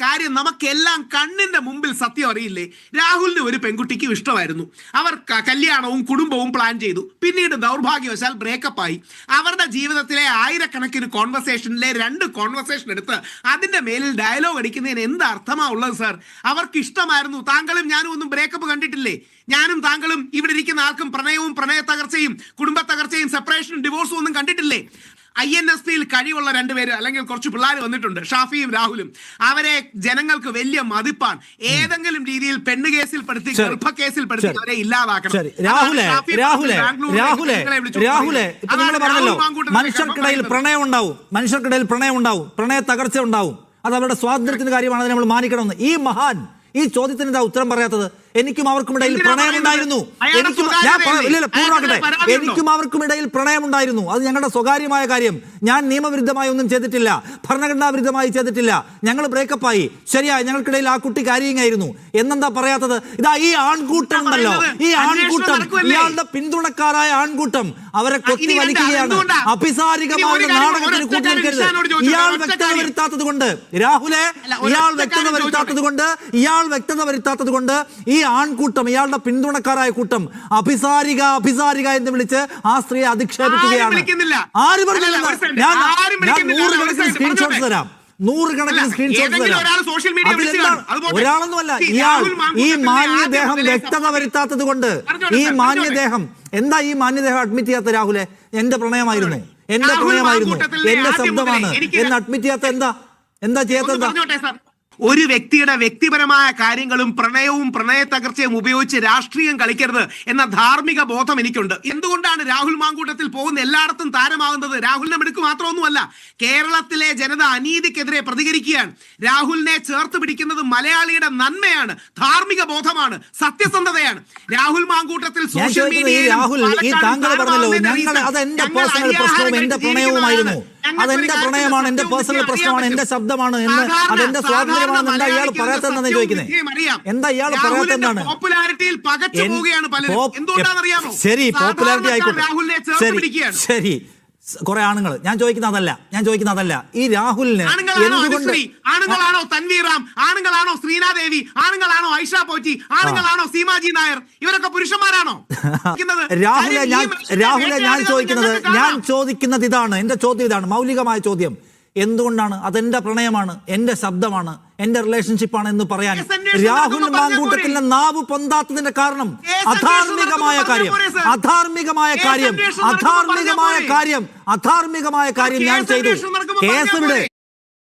കാര്യം നമുക്കെല്ലാം കണ്ണിന്റെ മുമ്പിൽ സത്യം അറിയില്ലേ? രാഹുലിന് ഒരു പെൺകുട്ടിക്കും ഇഷ്ടമായിരുന്നു. അവർ കല്യാണവും കുടുംബവും പ്ലാൻ ചെയ്തു. പിന്നീട് ദൗർഭാഗ്യവശാൽ ബ്രേക്കപ്പ് ആയി. അവരുടെ ജീവിതത്തിലെ ആയിരക്കണക്കിന് കോൺവെർസേഷനിലെ രണ്ട് കോൺവെർസേഷൻ എടുത്ത് അതിന്റെ മേലിൽ ഡയലോഗ് അടിക്കുന്നതിന് എന്ത് അർത്ഥമാ ഉള്ളത് സാർ അവർക്ക് ഇഷ്ടമായിരുന്നു. താങ്കളും ഞാനും ഒന്നും ബ്രേക്കപ്പ് കണ്ടിട്ടില്ലേ? ഞാനും താങ്കളും ഇവിടെ ഇരിക്കുന്ന ആൾക്കും പ്രണയവും പ്രണയ തകർച്ചയും കുടുംബ തകർച്ചയും സെപ്പറേഷനും ഡിവോഴ്സും ഒന്നും കണ്ടിട്ടില്ലേ? ഐ എൻ എസ് പിയിൽ കഴിവുള്ള രണ്ടുപേര് അല്ലെങ്കിൽ കുറച്ച് പിള്ളേർ വന്നിട്ടുണ്ട് ഷാഫിയും രാഹുലും. അവരെ ജനങ്ങൾക്ക് വലിയ മതിപ്പാണ്. ഏതെങ്കിലും രീതിയിൽ പെണ്ണ് കേസിൽ പെടുത്തി. ഗർഭ കേസിൽ പെടുത്തി. അവരെ ഇല്ലാതാക്കണം. മനുഷ്യർക്കിടയിൽ പ്രണയം ഉണ്ടാവും. മനുഷ്യർക്കിടയിൽ പ്രണയം ഉണ്ടാവും. പ്രണയ തകർച്ച ഉണ്ടാവും. അത് അവരുടെ സ്വാതന്ത്ര്യത്തിന്റെ കാര്യമാണ് അതിനെ നമ്മൾ മാനിക്കണമെന്ന്. ഈ മഹാൻ ഈ ചോദ്യത്തിന് എന്താ ഉത്തരം പറയാത്തത് എനിക്കും അവർക്കും ഇടയിൽ പ്രണയം ഉണ്ടായിരുന്നു. എനിക്കും? ഞാൻ പറ- ഇല്ല, ഇല്ല, പൂർണമാക്കട്ടെ. എനിക്കും അവർക്കും ഇടയിൽ പ്രണയം ഉണ്ടായിരുന്നു. അത് ഞങ്ങളുടെ സ്വകാര്യമായ കാര്യം. ഞാൻ നിയമവിരുദ്ധമായി ഒന്നും ചെയ്തിട്ടില്ല. ഭരണഘടനാ വിരുദ്ധമായി ചെയ്തിട്ടില്ല. ഞങ്ങൾ ബ്രേക്കപ്പ് ആയി. ശരിയാ ഞങ്ങൾക്കിടയിൽ ആ കുട്ടി കാര്യങ്ങായിരുന്നു എന്നെന്താ പറയാത്തത്? ഇതാ ഈ ആൺകൂട്ടം ഉണ്ടല്ലോ. ഈ ആൺകൂട്ടം ഇയാളുടെ പിന്തുണക്കാരായ ആൺകൂട്ടം അവരെ കൊത്തി? വലിക്കുകയാണ് അഭിസാരികമായ നാടകത്തിന് കൂട്ടുനിൽക്കരുത് ഇയാൾ വ്യക്തത വരുത്താത്തത് കൊണ്ട് രാഹുലെ ഇയാൾ വ്യക്തത വരുത്താത്തത് കൊണ്ട് ഇയാൾ വ്യക്തത വരുത്താത്തത് കൊണ്ട് ഈ ആൺകൂട്ടം ഇയാളുടെ പിന്തുണക്കാരായ കൂട്ടം അഭിസാരിക അഭിസാരിക എന്ന് വിളിച്ച് ആ സ്ത്രീയെ അധിക്ഷേപിക്കുകയാണ്. ആര്. ഞാൻ നൂറുകണക്കിന്. സ്ക്രീൻഷോട്ട്സ് തരാം. നൂറുകണക്കിന് അല്ല, സ്ക്രീൻഷോട്ട്സ് തരാം. ഒരാളൊന്നുമല്ല ഇയാൾ ഈ മാന്യദേഹം വ്യക്തത വരുത്താത്തത് കൊണ്ട് ഈ മാന്യദേഹം എന്താ ഈ മാന്യദേഹം അഡ്മിറ്റ് ചെയ്യാത്ത രാഹുലെ? എന്റെ പ്രണയമായിരുന്നു എന്റെ പ്രണയമായിരുന്നു എന്റെ ശബ്ദമാണ് എന്ന് അഡ്മിറ്റ് ചെയ്യാത്ത എന്താ? എന്താ ചെയ്യാത്ത എന്താ? ഒരു വ്യക്തിയുടെ വ്യക്തിപരമായ കാര്യങ്ങളും പ്രണയവും പ്രണയ തകർച്ചയും ഉപയോഗിച്ച് രാഷ്ട്രീയം കളിക്കരുത് എന്ന ധാർമ്മിക ബോധം എനിക്കുണ്ട്. എന്തുകൊണ്ടാണ് രാഹുൽ മാങ്കൂട്ടത്തിൽ പോകുന്ന എല്ലായിടത്തും താരമാകുന്നത്? രാഹുലിനെ മിടുക്ക് മാത്രമൊന്നുമല്ല കേരളത്തിലെ ജനത അനീതിക്കെതിരെ പ്രതികരിക്കുകയാണ്. രാഹുലിനെ ചേർത്ത് പിടിക്കുന്നത് മലയാളിയുടെ നന്മയാണ് ധാർമ്മിക ബോധമാണ് സത്യസന്ധതയാണ്. രാഹുൽ മാങ്കൂട്ടത്തിൽ സോഷ്യൽ മീഡിയയിൽ രാഹുൽ ഈ താങ്കൾ പറഞ്ഞല്ലോ ഞങ്ങൾ reason അത് എന്റെ പേഴ്സണൽ പ്രശ്നവും എന്റെ പ്രണയവുമായിരുന്നു. ആളാണ്. അത് എന്റെ പ്രണയമാണ് എന്റെ പേഴ്സണൽ പ്രശ്നമാണ് എന്റെ ശബ്ദമാണ് എന്ന് അതെന്റെ സ്വാതന്ത്ര്യമാണെന്ന് എന്താ ഇയാൾ പറയാത്തതെന്നാണ്? ചോദിക്കുന്നത് എന്താ ഇയാൾ എന്തുകൊണ്ടാണെന്നറിയാമോ? ശരി പോപ്പുലാരിറ്റി ആയിക്കോട്ടെ. ശരി ശരി. കുറെ ആണുങ്ങൾ. ഞാൻ ചോദിക്കുന്ന അതല്ല. ഞാൻ ചോദിക്കുന്ന അതല്ല. ഈ രാഹുലിന് ആണുങ്ങളാണോ എന്തുകൊണ്ട് ആണുങ്ങളാണോ തൻവീറാം? ആണുങ്ങളാണോ ശ്രീനാദേവി? ആണുങ്ങളാണോ ഐഷ പോറ്റി? ആണുങ്ങളാണോ സീമാജി നായർ? ഇവരൊക്കെ പുരുഷന്മാരാണോ? രാഹുലെ ഞാൻ രാഹുലെ ഞാൻ ചോദിക്കുന്നത് ഞാൻ ചോദിക്കുന്നത് ഇതാണ്. എന്റെ ചോദ്യം ഇതാണ്. മൗലികമായ ചോദ്യം. എന്തുകൊണ്ടാണ്? അതെന്റെ പ്രണയമാണ്. എന്റെ ശബ്ദമാണ്. എന്റെ റിലേഷൻഷിപ്പാണ് എന്ന് പറയാൻ രാഹുൽ മാങ്കൂട്ടത്തിന്റെ നാവ് പൊന്താത്തതിന്റെ കാരണം അധാർമികമായ കാര്യം? അധാർമികമായ കാര്യം. അധാർമികമായ കാര്യം. അധാർമികമായ കാര്യം ഞാൻ ചെയ്തു. കേസ് പറഞ്ഞാൽ വിടെ പോരെ?